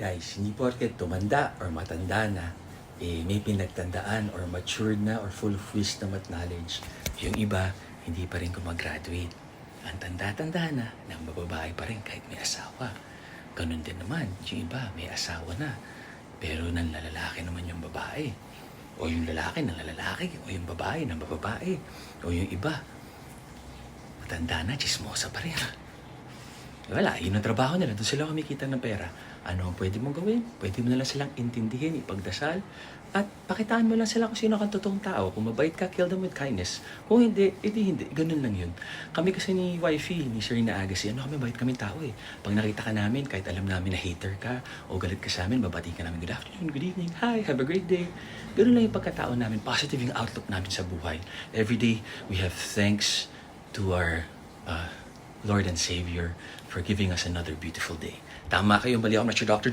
Guys, hindi porket tumanda or matanda na, eh, may pinagtandaan or matured na or full of wisdom at knowledge. Yung iba, hindi pa rin gumagraduate. Ang tanda-tanda na, nang mababae pa rin kahit may asawa. Ganun din naman, yung iba, may asawa na. Pero nanlalalaki naman yung babae. O yung lalaki ng lalaki. O yung babae ng babae. O yung iba, matanda na, chismosa pa rin. Wala, yun ang trabaho nila. Doon sila kumikita ng pera. Ano ang pwede mong gawin? Pwede mo na lang silang intindihin, ipagdasal, at pakitaan mo lang sila kung sino kang totoong tao. Kung mabait ka, kill them with kindness. Kung hindi, edi hindi. Ganun lang yun. Kami kasi ni wifey, ni Serena Agassi, ano kami, bait kami tao eh. Pag nakita ka namin, kahit alam namin na hater ka, o galit ka sa amin, babati ka namin, good afternoon, good evening, hi, have a great day. Ganun lang yung pagkatao namin. Positive yung outlook namin sa buhay. Every day, we have thanks to our uh, Lord and Savior for giving us another beautiful day. Tama kayo, mali ako, your doctor.